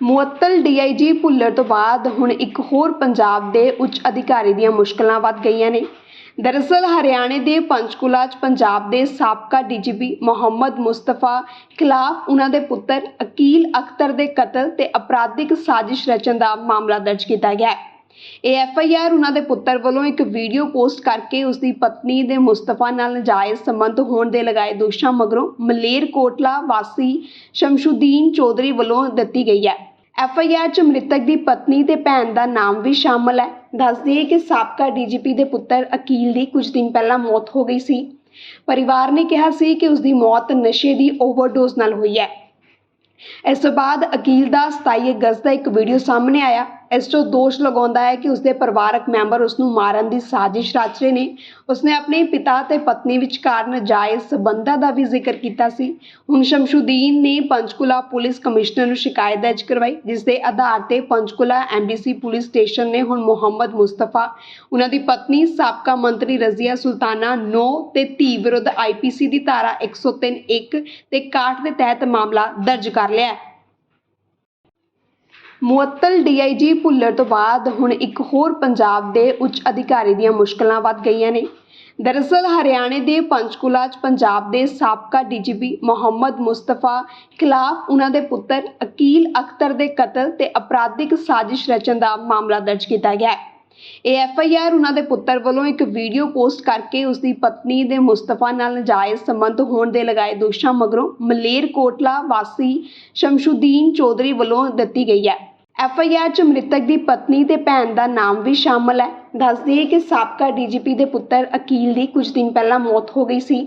ਮੁਅੱਤਲ ਡੀਆਈਜੀ ਭੁੱਲਰ ਤੋਂ ਬਾਅਦ ਹੁਣ ਇੱਕ ਹੋਰ ਪੰਜਾਬ ਦੇ ਉੱਚ ਅਧਿਕਾਰੀ ਦੀਆਂ ਮੁਸ਼ਕਲਾਂ ਵੱਧ ਗਈਆਂ ਨੇ। ਦਰਅਸਲ, ਹਰਿਆਣੇ ਦੇ ਪੰਚਕੂਲਾ 'ਚ ਪੰਜਾਬ ਦੇ ਸਾਬਕਾ ਡੀਜੀਪੀ ਮੁਹੰਮਦ ਮੁਸਤਫਾ ਖਿਲਾਫ ਉਹਨਾਂ ਦੇ ਪੁੱਤਰ ਅਕੀਲ ਅਖਤਰ ਦੇ ਕਤਲ ਤੇ ਅਪਰਾਧਿਕ ਸਾਜ਼ਿਸ਼ ਰਚਣ ਦਾ ਮਾਮਲਾ ਦਰਜ ਕੀਤਾ ਗਿਆ ਹੈ। ਇਹ ਐਫ ਆਈ ਆਰ ਉਹਨਾਂ ਦੇ ਪੁੱਤਰ ਵੱਲੋਂ ਇੱਕ ਵੀਡੀਓ ਪੋਸਟ ਕਰਕੇ ਉਸ ਦੀ ਪਤਨੀ ਦੇ ਮੁਸਤਫਾ ਨਾਲ ਨਜਾਇਜ਼ ਸੰਬੰਧ ਹੋਣ ਦੇ ਲਗਾਏ ਦੋਸ਼ਾਂ ਮਗਰੋਂ ਮਲੇਰ ਕੋਟਲਾ ਵਾਸੀ ਸ਼ਮਸ਼ੂਦੀਨ ਚੌਧਰੀ ਵੱਲੋਂ ਦਿੱਤੀ ਗਈ ਹੈ। ਐਫ ਆਈ ਆਰ 'ਚ ਮ੍ਰਿਤਕ ਦੀ ਪਤਨੀ ਤੇ ਭੈਣ ਦਾ ਨਾਮ ਵੀ ਸ਼ਾਮਲ ਹੈ। ਦੱਸ ਦਈਏ ਕਿ ਸਾਬਕਾ ਡੀਜੀਪੀ ਦੇ ਪੁੱਤਰ ਅਕੀਲ ਦੀ ਕੁਝ ਦਿਨ ਪਹਿਲਾਂ ਮੌਤ ਹੋ ਗਈ ਸੀ। ਪਰਿਵਾਰ ਨੇ ਕਿਹਾ ਸੀ ਕਿ ਉਸ ਦੀ ਮੌਤ ਨਸ਼ੇ ਦੀ ਓਵਰਡੋਜ਼ ਨਾਲ ਹੋਈ ਹੈ। ਇਸ ਤੋਂ ਬਾਅਦ ਅਕੀਲ ਦਾ 27 ਅਗਸਤ ਦਾ ਇੱਕ ਵੀਡੀਓ ਸਾਹਮਣੇ ਆਇਆ। ਇਸ ਤੋਂ ਦੋਸ਼ ਲਗਾਉਂਦਾ ਹੈ ਕਿ ਉਸਦੇ ਪਰਿਵਾਰਕ ਮੈਂਬਰ ਉਸ ਨੂੰ ਮਾਰਨ ਦੀ ਸਾਜ਼ਿਸ਼ ਰਚ ਰਹੇ ਨੇ। ਉਸਨੇ ਆਪਣੇ ਪਿਤਾ ਤੇ ਪਤਨੀ ਵਿਚਕਾਰ ਨਜਾਇਜ਼ ਸਬੰਧਾਂ ਦਾ ਵੀ ਜ਼ਿਕਰ ਕੀਤਾ ਸੀ। ਹੁਣ ਸ਼ਮਸ਼ੁਦੀਨ ਨੇ ਪੰਚਕੁਲਾ ਪੁਲਿਸ ਕਮਿਸ਼ਨਰ ਨੂੰ ਸ਼ਿਕਾਇਤ ਦਰਜ ਕਰਵਾਈ, ਜਿਸ ਦੇ ਆਧਾਰ ਤੇ ਪੰਚਕੂਲਾ ਐਮਡੀਸੀ ਪੁਲਿਸ ਸਟੇਸ਼ਨ ਨੇ ਹੁਣ ਮੁਹੰਮਦ ਮੁਸਤਫਾ, ਉਹਨਾਂ ਦੀ ਪਤਨੀ, ਸਾਬਕਾ ਮੰਤਰੀ ਰਜ਼ੀਆ ਸੁਲਤਾਨਾ 9 ਤੇ ਧੀ ਵਿਰੁੱਧ ਆਈਪੀਸੀ ਦੀ ਧਾਰਾ 103 1 ਤੇ 61 ਦੇ ਤਹਿਤ ਮਾਮਲਾ ਦਰਜ ਕਰ ਲਿਆ ਹੈ। ਮੁਅੱਤਲ ਡੀਆਈਜੀ ਭੁੱਲਰ ਤੋਂ ਬਾਅਦ ਹੁਣ ਇੱਕ ਹੋਰ ਪੰਜਾਬ ਦੇ ਉੱਚ ਅਧਿਕਾਰੀ ਦੀਆਂ ਮੁਸ਼ਕਲਾਂ ਵੱਧ ਗਈਆਂ ਨੇ। ਦਰਅਸਲ, ਹਰਿਆਣੇ ਦੇ ਪੰਚਕੂਲਾ 'ਚ ਪੰਜਾਬ ਦੇ ਸਾਬਕਾ ਡੀਜੀਪੀ ਮੁਹੰਮਦ ਮੁਸਤਫਾ ਖਿਲਾਫ ਉਹਨਾਂ ਦੇ ਪੁੱਤਰ ਅਕੀਲ ਅਖਤਰ ਦੇ ਕਤਲ ਤੇ ਅਪਰਾਧਿਕ ਸਾਜ਼ਿਸ਼ ਰਚਣ ਦਾ ਮਾਮਲਾ ਦਰਜ ਕੀਤਾ ਗਿਆ ਹੈ। ਇਹ ਐਫ ਆਈ ਆਰ ਉਹਨਾਂ ਦੇ ਪੁੱਤਰ ਵੱਲੋਂ ਇੱਕ ਵੀਡੀਓ ਪੋਸਟ ਕਰਕੇ ਉਸ ਦੀ ਪਤਨੀ ਦੇ ਮੁਸਤਫਾ ਨਾਲ ਨਜਾਇਜ਼ ਸੰਬੰਧ ਹੋਣ ਦੇ ਲਗਾਏ ਦੋਸ਼ਾਂ ਮਗਰੋਂ ਮਲੇਰ ਕੋਟਲਾ ਵਾਸੀ ਸ਼ਮਸ਼ੂਦੀਨ ਚੌਧਰੀ ਵੱਲੋਂ ਦਿੱਤੀ ਗਈ ਹੈ। ਐਫ ਆਈ ਆਰ 'ਚ ਮ੍ਰਿਤਕ ਦੀ ਪਤਨੀ ਤੇ ਭੈਣ ਦਾ ਨਾਮ ਵੀ ਸ਼ਾਮਲ ਹੈ। ਦੱਸ ਦਈਏ ਕਿ ਸਾਬਕਾ ਡੀਜੀਪੀ ਦੇ ਪੁੱਤਰ ਅਕੀਲ ਦੀ ਕੁਝ ਦਿਨ ਪਹਿਲਾਂ ਮੌਤ ਹੋ ਗਈ ਸੀ।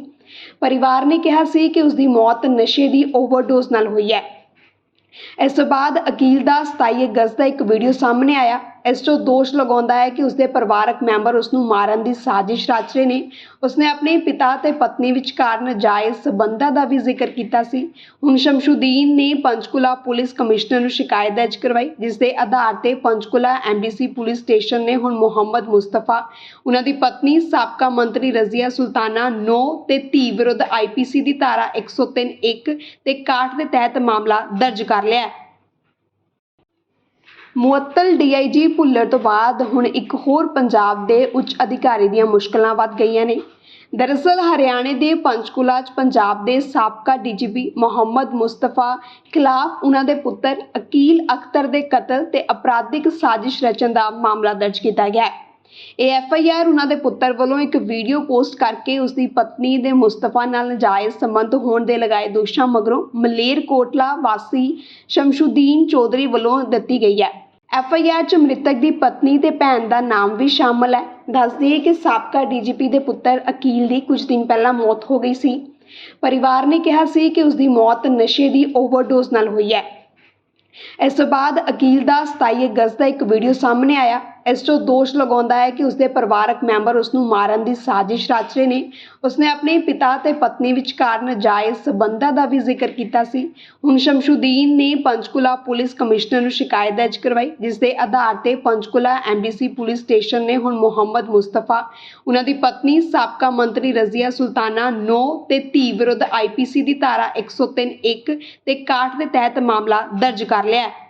ਪਰਿਵਾਰ ਨੇ ਕਿਹਾ ਸੀ ਕਿ ਉਸ ਦੀ ਮੌਤ ਨਸ਼ੇ ਦੀ ਓਵਰਡੋਜ਼ ਨਾਲ ਹੋਈ ਹੈ। ਇਸ ਤੋਂ ਬਾਅਦ ਅਕੀਲ ਦਾ 27 ਅਗਸਤ ਦਾ ਇੱਕ ਵੀਡੀਓ ਸਾਹਮਣੇ ਆਇਆ। ਇਸ ਤੋਂ ਦੋਸ਼ ਲਗਾਉਂਦਾ ਹੈ ਕਿ ਉਸਦੇ ਪਰਿਵਾਰਕ ਮੈਂਬਰ ਉਸ ਨੂੰ ਮਾਰਨ ਦੀ ਸਾਜ਼ਿਸ਼ ਰਚ ਰਹੇ ਨੇ। ਉਸਨੇ ਆਪਣੇ ਪਿਤਾ ਤੇ ਪਤਨੀ ਵਿਚਕਾਰ ਨਜਾਇਜ਼ ਸਬੰਧਾਂ ਦਾ ਵੀ ਜ਼ਿਕਰ ਕੀਤਾ ਸੀ। ਹੁਣ ਸ਼ਮਸ਼ੁਦੀਨ ਨੇ ਪੰਚਕੁਲਾ ਪੁਲਿਸ ਕਮਿਸ਼ਨਰ ਨੂੰ ਸ਼ਿਕਾਇਤ ਦਰਜ ਕਰਵਾਈ, ਜਿਸ ਦੇ ਆਧਾਰ ਤੇ ਪੰਚਕੂਲਾ ਐਮਡੀਸੀ ਪੁਲਿਸ ਸਟੇਸ਼ਨ ਨੇ ਹੁਣ ਮੁਹੰਮਦ ਮੁਸਤਫਾ, ਉਹਨਾਂ ਦੀ ਪਤਨੀ, ਸਾਬਕਾ ਮੰਤਰੀ ਰਜ਼ੀਆ ਸੁਲਤਾਨਾ 9 ਤੇ ਧੀ ਵਿਰੁੱਧ ਆਈਪੀਸੀ ਦੀ ਧਾਰਾ 103 1 ਤੇ 61 ਦੇ ਤਹਿਤ ਮਾਮਲਾ ਦਰਜ ਕਰ ਲਿਆ ਹੈ। ਮੁਅੱਤਲ ਡੀਆਈਜੀ ਭੁੱਲਰ ਤੋਂ ਬਾਅਦ ਹੁਣ ਇੱਕ ਹੋਰ ਪੰਜਾਬ ਦੇ ਉੱਚ ਅਧਿਕਾਰੀ ਦੀਆਂ ਮੁਸ਼ਕਲਾਂ ਵੱਧ ਗਈਆਂ ਨੇ। ਦਰਅਸਲ, ਹਰਿਆਣੇ ਦੇ ਪੰਚਕੂਲਾ 'ਚ ਪੰਜਾਬ ਦੇ ਸਾਬਕਾ ਡੀਜੀਪੀ ਮੁਹੰਮਦ ਮੁਸਤਫਾ ਖਿਲਾਫ ਉਹਨਾਂ ਦੇ ਪੁੱਤਰ ਅਕੀਲ ਅਖਤਰ ਦੇ ਕਤਲ ਤੇ ਅਪਰਾਧਿਕ ਸਾਜ਼ਿਸ਼ ਰਚਣ ਦਾ ਮਾਮਲਾ ਦਰਜ ਕੀਤਾ ਗਿਆ ਹੈ। ਇਹ ਐਫ ਆਈ ਆਰ ਉਹਨਾਂ ਦੇ ਪੁੱਤਰ ਵੱਲੋਂ ਇੱਕ ਵੀਡੀਓ ਪੋਸਟ ਕਰਕੇ ਉਸ ਦੀ ਪਤਨੀ ਦੇ ਮੁਸਤਫਾ ਨਾਲ ਨਜਾਇਜ਼ ਸੰਬੰਧ ਹੋਣ ਦੇ ਲਗਾਏ ਦੋਸ਼ਾਂ ਮਗਰੋਂ ਮਲੇਰ ਕੋਟਲਾ ਵਾਸੀ ਸ਼ਮਸ਼ੁਦੀਨ ਚੌਧਰੀ ਵੱਲੋਂ ਦਿੱਤੀ ਗਈ ਹੈ। ਐਫ ਆਈ ਆਰ 'ਚ ਮ੍ਰਿਤਕ ਦੀ ਪਤਨੀ ਤੇ ਭੈਣ ਦਾ ਨਾਮ ਵੀ ਸ਼ਾਮਲ ਹੈ। ਦੱਸ ਦਈਏ ਕਿ ਸਾਬਕਾ ਡੀਜੀਪੀ ਦੇ ਪੁੱਤਰ ਅਕੀਲ ਦੀ ਕੁਝ ਦਿਨ ਪਹਿਲਾਂ ਮੌਤ ਹੋ ਗਈ ਸੀ। ਪਰਿਵਾਰ ਨੇ ਕਿਹਾ ਸੀ ਕਿ ਉਸ ਦੀ ਮੌਤ ਨਸ਼ੇ ਦੀ ਓਵਰਡੋਜ਼ ਨਾਲ ਹੋਈ ਹੈ। ਇਸ ਤੋਂ ਬਾਅਦ ਅਕੀਲ ਦਾ 27 ਅਗਸਤ ਦਾ ਇੱਕ ਵੀਡੀਓ ਸਾਹਮਣੇ ਆਇਆ। ਇਸ ਤੋਂ ਦੋਸ਼ ਲਗਾਉਂਦਾ ਹੈ ਕਿ ਉਸਦੇ ਪਰਿਵਾਰਕ ਮੈਂਬਰ ਉਸ ਨੂੰ ਮਾਰਨ ਦੀ ਸਾਜ਼ਿਸ਼ ਰਚ ਰਹੇ ਨੇ। ਉਸਨੇ ਆਪਣੇ ਪਿਤਾ ਤੇ ਪਤਨੀ ਵਿਚਕਾਰ ਨਜਾਇਜ਼ ਸਬੰਧਾਂ ਦਾ ਵੀ ਜ਼ਿਕਰ ਕੀਤਾ ਸੀ। ਹੁਣ ਸ਼ਮਸ਼ੁਦੀਨ ਨੇ ਪੰਚਕੂਲਾ ਪੁਲਿਸ ਕਮਿਸ਼ਨਰ ਨੂੰ ਸ਼ਿਕਾਇਤ ਦਰਜ ਕਰਵਾਈ, ਜਿਸ ਦੇ ਆਧਾਰ ਤੇ ਪੰਚਕੂਲਾ ਐਮਡੀਸੀ ਪੁਲਿਸ ਸਟੇਸ਼ਨ ਨੇ ਹੁਣ ਮੁਹੰਮਦ ਮੁਸਤਫਾ, ਉਹਨਾਂ ਦੀ ਪਤਨੀ, ਸਾਬਕਾ ਮੰਤਰੀ ਰਜ਼ੀਆ ਸੁਲਤਾਨਾ 9 ਤੇ ਧੀ ਵਿਰੁੱਧ ਆਈਪੀਸੀ ਦੀ ਧਾਰਾ 103 1 ਤੇ 61 ਦੇ ਤਹਿਤ ਮਾਮਲਾ ਦਰਜ ਕਰ ਲਿਆ ਹੈ।